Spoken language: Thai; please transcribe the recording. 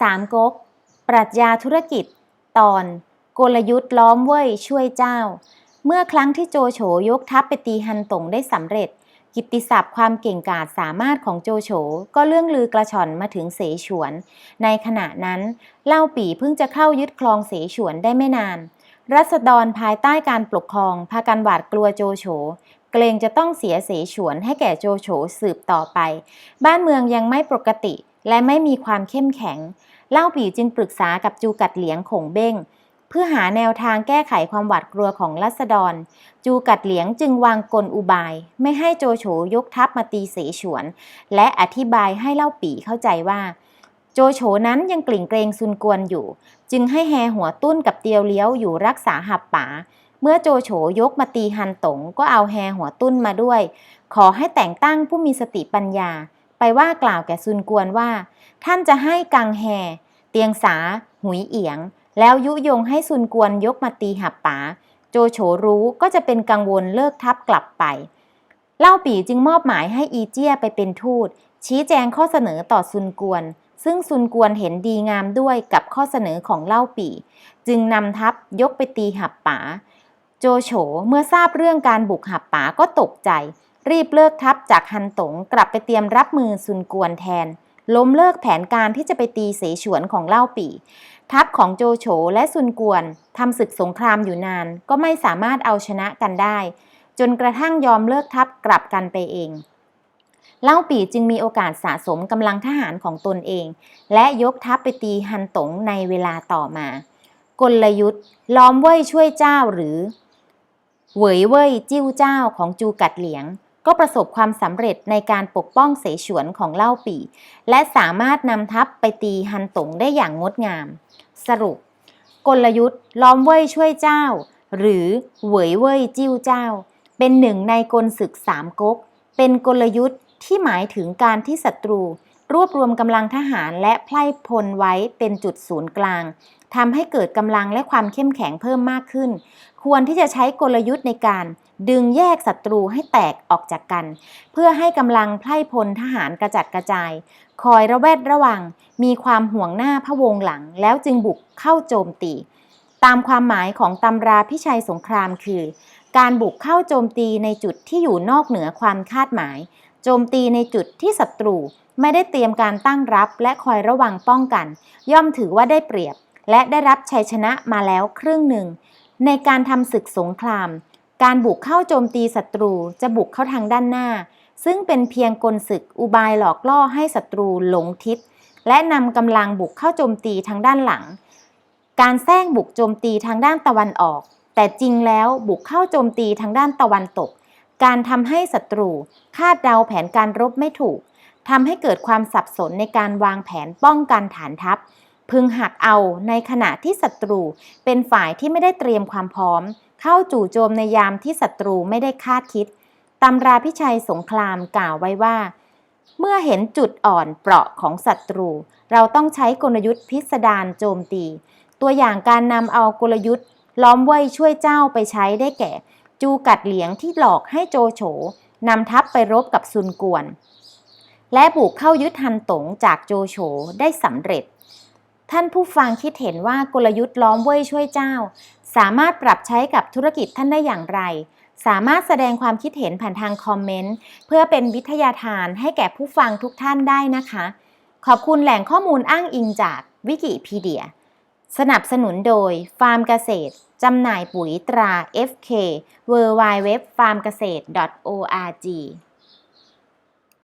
สามก๊ก ปรัชญาธุรกิจ ตอน กลยุทธ์ล้อมเว่ยช่วยเจ้า เมื่อครั้งที่โจโฉยกทัพไปตีฮันตงได้สำเร็จ กิตติศัพท์ความเก่งกาจสามารถของโจโฉก็เรื่องลือกระชอนมาถึงเสฉวน ในขณะนั้น เล่าปี่เพิ่งจะเข้ายึดคลองเสฉวนได้ไม่นาน รัษฎรภายใต้การปกครอง พากันหวาดกลัวโจโฉเกรงจะต้องเสียเสฉวนให้แก่โจโฉสืบต่อไป บ้านเมืองยังไม่ปกติ และไม่มีความเข้มแข็ง เล่าปี่จึงปรึกษากับจูกัดเหลียงขงเบ้ง เพื่อหาแนวทางแก้ไขความหวาดกลัวของรัษฎร จูกัดเหลียงจึงวางกลอุบาย ไม่ให้โจโฉยกทัพมาตีเสฉวน และอธิบายให้เล่าปี่เข้าใจว่า โจโฉนั้นยังกลิ่งเกรงซุนกวนอยู่ จึงให้แฮหัวตุ้นกับเตียวเลี้ยวอยู่รักษาหับป๋าเมื่อโจโฉยกมาตีฮันตงก็เอาแฮหัวตุ้นมาด้วย ขอให้แต่งตั้งผู้มีสติปัญญา ไปว่ากล่าวแก่ซุนกวนว่า ท่านจะให้กังแฮเตียงสา หุยเอียง แล้วยุยงให้ซุนกวนยกมาตีหับป๋า โจโฉรู้ก็จะเป็นกังวลเลิกทัพกลับไป เล่าปี่จึงมอบหมายให้อีเจียไปเป็นทูต ชี้แจงข้อเสนอต่อซุนกวน ซึ่งซุนกวนเห็นดีงามด้วยกับข้อเสนอของเล่าปี่ จึงนำทัพยกไปตีหับป๋า โจโฉเมื่อทราบเรื่องการบุกหับป๋าก็ตกใจรีบเลิกทัพจากฮันตงกลับไปเตรียมรับมือซุนกวนแทน ล้มเลิกแผนการที่จะไปตีเสฉวนของเล่าปี่ ทัพของโจโฉและซุนกวนทำศึกสงครามอยู่นาน ก็ไม่สามารถเอาชนะกันได้ จนกระทั่งยอมเลิกทัพกลับกันไปเอง เล่าปี่จึงมีโอกาสสะสมกำลังทหารของตนเอง และยกทัพไปตีฮันตงในเวลาต่อมากลยุทธ์ล้อมเว่ยช่วยเจ้าหรือเหวยเว่ยจิ้วเจ้าของจูกัดเหลียง ก็ประสบความสำเร็จในการปกป้องเสฉวนของเล่าปี่และสามารถนำทัพไปตีฮันตงได้อย่างงดงาม สรุป กลยุทธ์ล้อมเว่ยช่วยเจ้า หรือเหวยเว่ยจิ้วเจ้า เป็นหนึ่งในกลศึกสามก๊กเป็นกลยุทธ์ที่หมายถึงการที่ศัตรู รวบรวมกำลังทหารและไพร่พลไว้เป็นจุดศูนย์กลางทำให้เกิดกำลังและความเข้มแข็งเพิ่มมากขึ้น ควรที่จะใช้กลยุทธ์ในการดึงแยกศัตรูให้แตกออกจากกัน เพื่อให้กำลังไพร่พลทหารกระจัดกระจาย คอยระแวดระวัง มีความห่วงหน้าพะวงหลัง แล้วจึงบุกเข้าโจมตี ตามความหมายของตำราพิชัยสงครามคือ การบุกเข้าโจมตีในจุดที่อยู่นอกเหนือความคาดหมาย โจมตีในจุดที่ศัตรูไม่ได้เตรียมการตั้งรับ และคอยระวังป้องกัน ย่อมถือว่าได้เปรียบ และได้รับชัยชนะมาแล้วครึ่งหนึ่ง ในการทำศึกสงคราม การบุกเข้าโจมตีศัตรูจะบุกเข้าทางด้านหน้า ซึ่งเป็นเพียงกลศึกอุบายหลอกล่อให้ศัตรูหลงทิศ และนำกำลังบุกเข้าโจมตีทางด้านหลัง การแซงบุกโจมตีทางด้านตะวันออก แต่จริงแล้วบุกเข้าโจมตีทางด้านตะวันตก การทำให้ศัตรูคาดเดาแผนการรบไม่ถูกทำให้เกิดความสับสนในการวางแผนป้องกันฐานทัพ พึงหักเอาในขณะที่ศัตรูเป็นฝ่ายที่ไม่ได้เตรียมความพร้อม เข้าจู่โจมในยามที่ศัตรูไม่ได้คาดคิดตำราพิชัยสงครามกล่าวไว้ว่า เมื่อเห็นจุดอ่อนเปราะของศัตรู เราต้องใช้กลยุทธ์พิสดารโจมตี ตัวอย่างการนำเอากลยุทธ์ ล้อมเว่ยช่วยเจ้าไปใช้ได้แก่ จูกัดเหลียงที่หลอกให้โจโฉนำทัพไปรบกับซุนกวน และบุกเข้ายึดฮันตงจากโจโฉได้สำเร็จ ท่านผู้ฟังคิดเห็นว่ากลยุทธ์ล้อมเว่ยช่วยเจ้า สามารถปรับใช้กับธุรกิจท่านได้อย่างไร สามารถแสดงความคิดเห็นผ่านทางคอมเมนต์ เพื่อเป็นวิทยาทานให้แก่ผู้ฟังทุกท่านได้นะคะ ขอบคุณแหล่งข้อมูลอ้างอิงจากวิกิพีเดีย สนับสนุนโดย ฟาร์มเกษตร จำหน่ายปุ๋ยตรา FK w w w f a r m g a s e t org